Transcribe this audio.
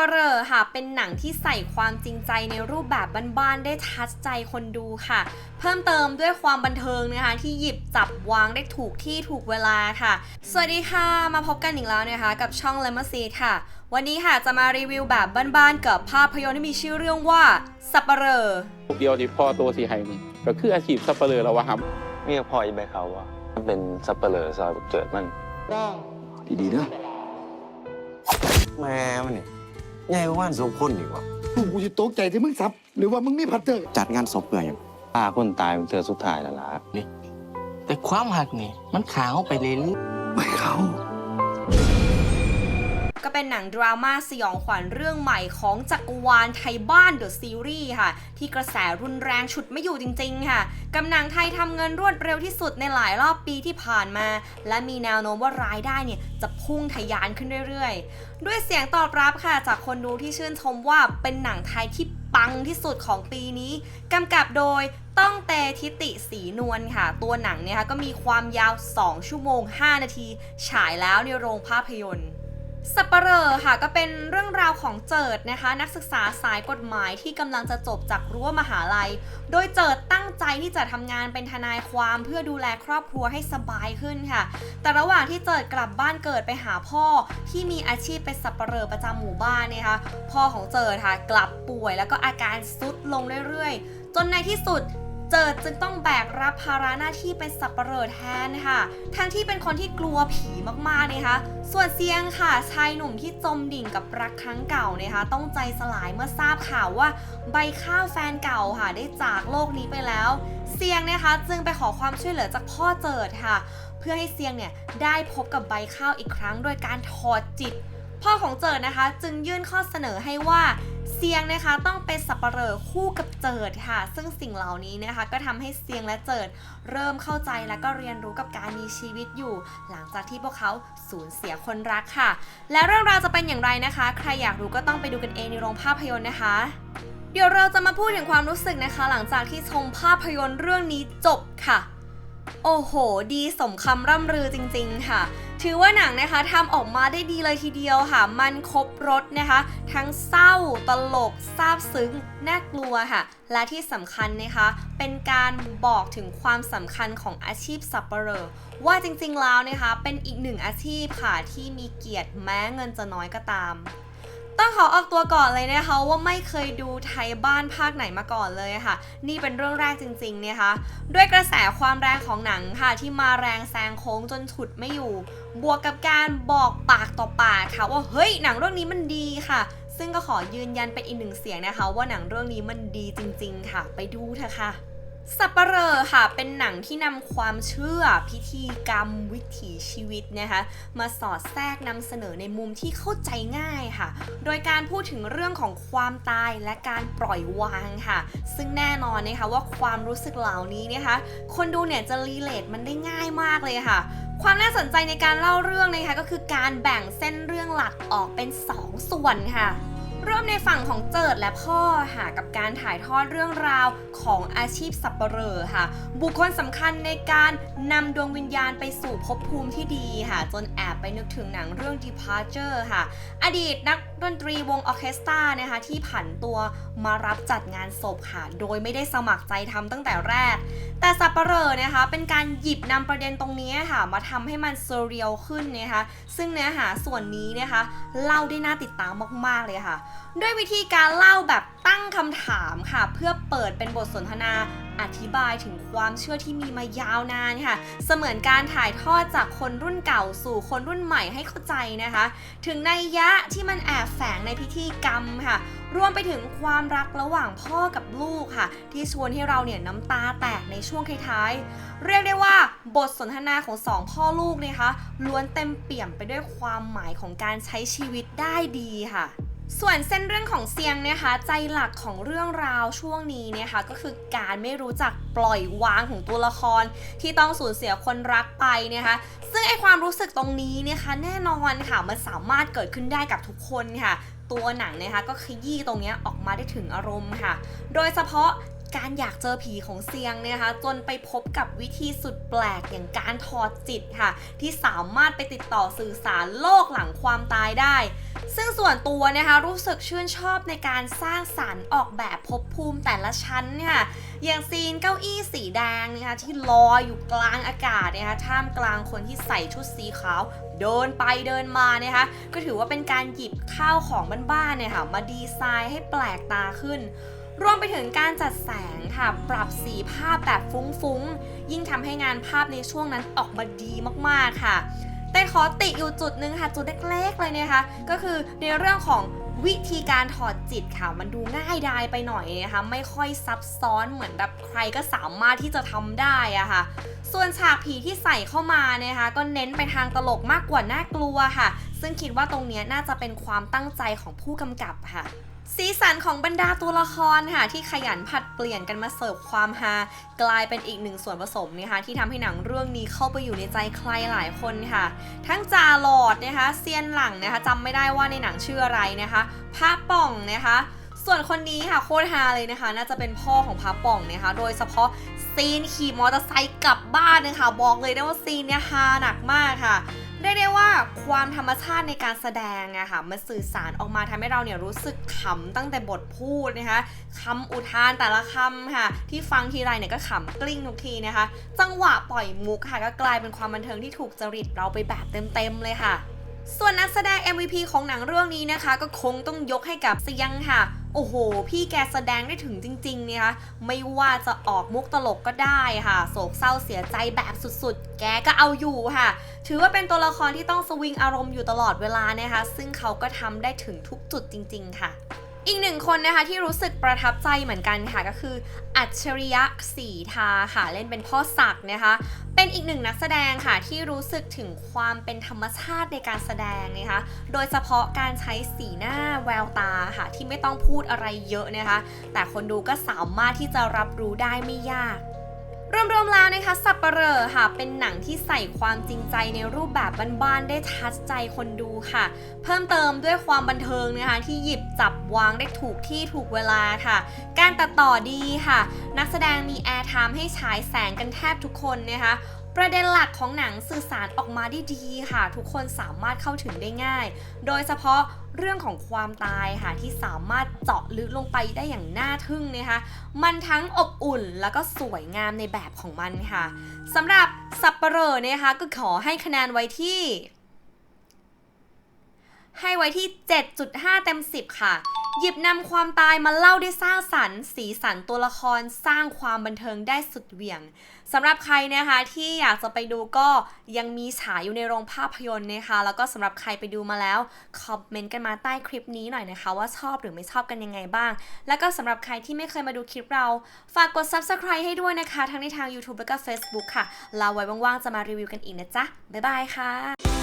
ปเหร่อค่ะ เป็นหนังที่ใส่ความจริงใจในรูปแบบบ้านๆ ได้ทัดใจคนดูค่ะ เพิ่มเติมด้วยความบันเทิงนะคะ ที่หยิบจับวางได้ถูกที่ถูกเวลาค่ะ สวัสดีค่ะ มาพบกันอีกแล้วนะคะ กับช่อง l e m o n s e d ค่ะ วันนี้ค่ะจะมารีวิวแบบบ้านๆ กับภาพยนตร์ที่มีชื่อเรื่องว่าสับปเหร่อเดียวที่พ่อตัวสีไห้นี่ก็คืออาชีพสับปะเลอแล้ววะครับเมียพ่ออีไปเขาว่ามันเป็นสับเปลือซอยเกิดมันดีๆเด้อแม่มันนี่ ใหญ่กว่าว่านสมคนอีกว่าลูกกูจะตกใจที่มึงซับ หรือว่ามึงมีพัตเตอร์ จัดงานศพเพื่อหยังฆ่าคนตายเป็นเธอสุดท้ายแล้วล่ะแต่ความหักนี่มันขาเข้าไปเรื่อยไม่เขาก็เป็นหนังดราม่าสยองขวัญเรื่องใหม่ของจักรวาลไทยบ้านเดอะซีรีส์ค่ะ ที่กระแสรุนแรงฉุดไม่อยู่จริง ๆ ค่ะกำหนังไทยทำเงินรวดเร็วที่สุดในหลายรอบปีที่ผ่านมา และมีแนวโน้มว่ารายได้เนี่ยจะ พุ่งทะยานขึ้นเรื่อยๆ ด้วยเสียงตอบรับค่ะจากคนดูที่ชื่นชมว่าเป็นหนังไทยที่ปังที่สุดของปีนี้กำกับโดยต้องเตทิติสีนวลค่ะ ตัวหนังเนี่ยค่ะก็มีความยาว 2 ชั่วโมง 5 นาที ฉายแล้วในโรงภาพยนตร์ สับปเหร่อค่ะก็เป็นเรื่องราวของเจิดนะคะ นักศึกษาสายกฎหมายที่กำลังจะจบจากรั้วมหาลัย โดยเจิดตั้งใจที่จะทำงานเป็นทนายความเพื่อดูแลครอบครัวให้สบายขึ้นค่ะ แต่ระหว่างที่เจิดกลับบ้านเกิดไปหาพ่อที่มีอาชีพเป็นสับปเหร่อประจำหมู่บ้านเนี่ยค่ะพ่อของเจิดค่ะกลับป่วยแล้วก็อาการซุดลงเรื่อยๆ จนในที่สุด เจิดจึงต้องแบกรับภาระหน้าที่เป็นสับปเหร่อแทนค่ะ ทั้งที่เป็นคนที่กลัวผีมากๆนะคะ ส่วนเซียงค่ะชายหนุ่มที่จมดิ่งกับรักครั้งเก่านะคะ ต้องใจสลายเมื่อทราบข่าวว่า ใบข้าวแฟนเก่าค่ะได้จากโลกนี้ไปแล้ว เซียงนะคะจึงไปขอความช่วยเหลือจากพ่อเจิดค่ะ เพื่อให้เซียงเนี่ยได้พบกับใบข้าวอีกครั้ง โดยการถอดจิต พ่อของเจิดนะคะ จึงยื่นข้อเสนอให้ว่าเซียงนะคะต้องเป็นสับปะเหร่อคู่กับเจิดค่ะ ซึ่งสิ่งเหล่านี้นะคะ ก็ทำให้เซียงและเจิด เริ่มเข้าใจและก็เรียนรู้กับการมีชีวิตอยู่ หลังจากที่พวกเขาสูญเสียคนรักค่ะ และเรื่องราวจะเป็นอย่างไรนะคะ ใครอยากรู้ก็ต้องไปดูกันเองในโรงภาพยนตร์นะคะเดี๋ยวเราจะมาพูดถึงความรู้สึกนะคะ หลังจากที่ชมภาพยนตร์เรื่องนี้จบค่ะ โอ้โห ดีสมคำร่ำรือจริง ๆ ค่ะ ถือว่าหนังนะคะทำออกมาได้ดีเลยทีเดียวค่ะ มันครบรถนะคะ ทั้งเศร้าตลกซาบซึ้งน่ากลัวค่ะ และที่สำคัญนะคะ เป็นการบอกถึงความสำคัญของอาชีพสับปเหร่อว่าจริงๆแล้วนะคะ เป็นอีกหนึ่งอาชีพค่ะที่มีเกียรติแม้เงินจะน้อยก็ตาม ต้องขอออกตัวก่อนเลยนะคะว่าไม่เคยดูไทยบ้านภาคไหนมาก่อนเลยค่ะ นี่เป็นเรื่องแรกจริงๆนะคะด้วยกระแสความแรงของหนังค่ะ ที่มาแรงแซงโค้งจนฉุดไม่อยู่ บวกกับการบอกปากต่อปากค่ะว่าเฮ้ยหนังเรื่องนี้มันดีค่ะ ซึ่งก็ขอยืนยันเป็นอีกหนึ่งเสียงนะคะ ว่าหนังเรื่องนี้มันดีจริง ๆ ค่ะ ไปดูเถอะค่ะ สัปเหร่อค่ะเป็นหนังที่นำความเชื่อพิธีกรรมวิถีชีวิตนะคะมาสอดแทรกนำเสนอในมุมที่เข้าใจง่ายค่ะ โดยการพูดถึงเรื่องของความตายและการปล่อยวางค่ะ ซึ่งแน่นอนนะคะว่าความรู้สึกเหล่านี้นะคะคนดูเนี่ยจะรีเลทมันได้ง่ายมากเลยค่ะความน่าสนใจในการเล่าเรื่องนะคะก็คือการแบ่งเส้นเรื่องหลักออกเป็น 2 ส่วนค่ะ เริ่มในฝั่งของเจิดและพ่อค่ะกับการถ่ายทอดเรื่องราวของอาชีพสับปเหร่อค่ะ บุคคลสำคัญในการนำดวงวิญญาณไปสู่ภพภูมิที่ดีค่ะ จนแอบไปนึกถึงหนังเรื่อง Departure ค่ะ อดีตนักดนตรีวงออเคสตรานะคะที่ผันตัวมารับจัดงานศพค่ะ โดยไม่ได้สมัครใจทำตั้งแต่แรก แต่สับปเหร่อนะคะเป็นการหยิบนำประเด็นตรงนี้ค่ะ มาทำให้มันเซเรียลขึ้นนะคะซึ่งเนื้อหาส่วนนี้นะคะเล่าได้น่าติดตามมากๆเลยค่ะด้วยวิธีการเล่าแบบตั้งคำถามค่ะ เพื่อเปิดเป็นบทสนทนาอธิบายถึงความเชื่อที่มีมายาวนานค่ะ เสมือนการถ่ายทอดจากคนรุ่นเก่าสู่คนรุ่นใหม่ให้เข้าใจนะคะ ถึงในยะที่มันแอบแฝงในพิธีกรรมค่ะ รวมไปถึงความรักระหว่างพ่อกับลูกค่ะ ที่ชวนให้เราเนี่ยน้ำตาแตกในช่วงท้ายๆ เรียกได้ว่าบทสนทนาของสองพ่อลูกเนยคะล้วนเต็มเปี่ยมไปด้วยความหมายของการใช้ชีวิตได้ดีค่ะ ส่วนเส้นเรื่องของเซียงนะคะ ใจหลักของเรื่องราวช่วงนี้นะคะก็คือการไม่รู้จักปล่อยวางของตัวละคร ที่ต้องสูญเสียคนรักไปนะคะ ซึ่งไอความรู้สึกตรงนี้นะคะแน่นอนค่ะมันสามารถเกิดขึ้นได้กับทุกคนค่ะ ตัวหนังนะคะก็ขยี้ตรงเนี้ยออกมาได้ถึงอารมณ์ค่ะ โดยเฉพาะการอยากเจอผีของเซียงเนยนะคะ จนไปพบกับวิธีสุดแปลกอย่างการถอดจิตค่ะ ที่สามารถไปติดต่อสื่อสารโลกหลังความตายได้ ซึ่งส่วนตัวนะคะรู้สึกชื่นชอบในการสร้างสารรค์ออกแบบภพภูมิแต่ละชั้นเนี่ยอย่างซีนเก้าอี้สีแดงนะคะที่ลอยอยู่กลางอากาศนะคะท่ามกลางคนที่ใส่ชุดสีขาว เดินไปเดินมานะคะก็ถือว่าเป็นการหยิบข้าวของบ้านๆเนี่ยค่ะมาดีไซน์ให้แปลกตาขึ้นรวมไปถึงการจัดแสงค่ะ ปรับสีภาพแบบฟุ้งๆ ยิ่งทำให้งานภาพในช่วงนั้นออกมาดีมากๆค่ะ แต่ขอติอยู่จุดนึงค่ะ จุดเล็กๆเลยนะคะ ก็คือในเรื่องของวิธีการถอดจิตค่ะ มันดูง่ายดายไปหน่อยนะคะ ไม่ค่อยซับซ้อนเหมือนแบบใครก็สามารถที่จะทำได้อะค่ะ ส่วนฉากผีที่ใส่เข้ามานะคะ ก็เน้นไปทางตลกมากกว่าน่ากลัวค่ะ ซึ่งคิดว่าตรงนี้น่าจะเป็นความตั้งใจของผู้กำกับค่ะ สีสันของบรรดาตัวละครค่ะที่ขยันผัดเปลี่ยนกันมาเสิร์ฟความฮากลายเป็นอีกหนึ่งส่วนผสมนะคะที่ทำให้หนังเรื่องนี้เข้าไปอยู่ในใจใครหลายคนค่ะ ทั้งจาหลอดนะคะเซียนหลังนะคะจำไม่ได้ว่าในหนังชื่ออะไรนะคะพระป่องนะคะส่วนคนนี้ค่ะโคตรฮาเลยนะคะ น่าจะเป็นพ่อของพระป่องนะคะ โดยเฉพาะซีนขี่มอเตอร์ไซค์กลับบ้านนะคะบอกเลยได้ว่าซีนเนี่ยฮาหนักมากค่ะ ได้ได้ว่าความธรรมชาติในการแสดงอะค่ะมันสื่อสารออกมาทำให้เราเนี่ยรู้สึกขำตั้งแต่บทพูดนะคะคำอุทานแต่ละคำค่ะ ที่ฟังทีไรเนี่ยก็ขำกลิ้งทุกทีนะคะ จังหวะปล่อยมุกค่ะก็กลายเป็นความบันเทิงที่ถูกจริตเราไปแบบเต็มๆเลยค่ะ ส่วนนักแสดง MVP ของหนังเรื่องนี้นะคะ ก็คงต้องยกให้กับเซียงค่ะ โอ้โห พี่แกแสดงได้ถึงจริงๆเนี่ยคะไม่ว่าจะออกมุกตลกก็ได้ค่ะ โศกเศร้าเสียใจแบบสุดๆ แกก็เอาอยู่ค่ะ ถือว่าเป็นตัวละครที่ต้องสวิงอารมณ์อยู่ตลอดเวลานะคะ ซึ่งเขาก็ทำได้ถึงทุกจุดจริง ๆ ค่ะ อีกหนึ่งคนนะคะที่รู้สึกประทับใจเหมือนกันค่ะก็คืออัจฉริยะสีทาค่ะเล่นเป็นพ่อศักดิ์นะคะ เป็นอีกหนึ่งนักแสดงค่ะที่รู้สึกถึงความเป็นธรรมชาติในการแสดงนะคะโดยเฉพาะการใช้สีหน้าแววตาค่ะที่ไม่ต้องพูดอะไรเยอะนะคะ แต่คนดูก็สามารถที่จะรับรู้ได้ไม่ยาก รวมๆแล้วนะคะสับปะเหร่อค่ะ เป็นหนังที่ใส่ความจริงใจในรูปแบบบ้านๆได้ทัชใจคนดูค่ะ เพิ่มเติมด้วยความบันเทิงนะคะ ที่หยิบจับวางได้ถูกที่ถูกเวลาค่ะ การตัดต่อดีค่ะ นักแสดงมีแอร์ไทม์ให้ฉายแสงกันแทบทุกคนนะคะ ประเด็นหลักของหนังสื่อสารออกมาได้ดีค่ะ ทุกคนสามารถเข้าถึงได้ง่าย โดยเฉพาะเรื่องของความตายค่ะที่สามารถเจาะลึกลงไปได้อย่างน่าทึ่งนะคะ มันทั้งอบอุ่นแล้วก็สวยงามในแบบของมันค่ะสำหรับสับปเหร่อนะคะก็ขอให้คะแนนไว้ที่ ให้ไว้ที่ 7.5 เต็ม 10 ค่ะ หยิบนำความตายมาเล่าได้สร้างสรรค์สีสันตัวละครสร้างความบันเทิงได้สุดเหวี่ยงสำหรับใครนะคะที่อยากจะไปดูก็ยังมีฉายอยู่ในโรงภาพยนตร์นะคะ แล้วก็สำหรับใครไปดูมาแล้วคอมเมนต์กันมาใต้คลิปนี้หน่อยนะคะ ว่าชอบหรือไม่ชอบกันยังไงบ้าง แล้วก็สำหรับใครที่ไม่เคยมาดูคลิปเรา ฝากกด subscribe ให้ด้วยนะคะ ทั้งในทาง YouTube แล้วก็ Facebook ค่ะ เราไว้ว่างๆจะมารีวิวกันอีกนะจ๊ะบ๊ายบายค่ะ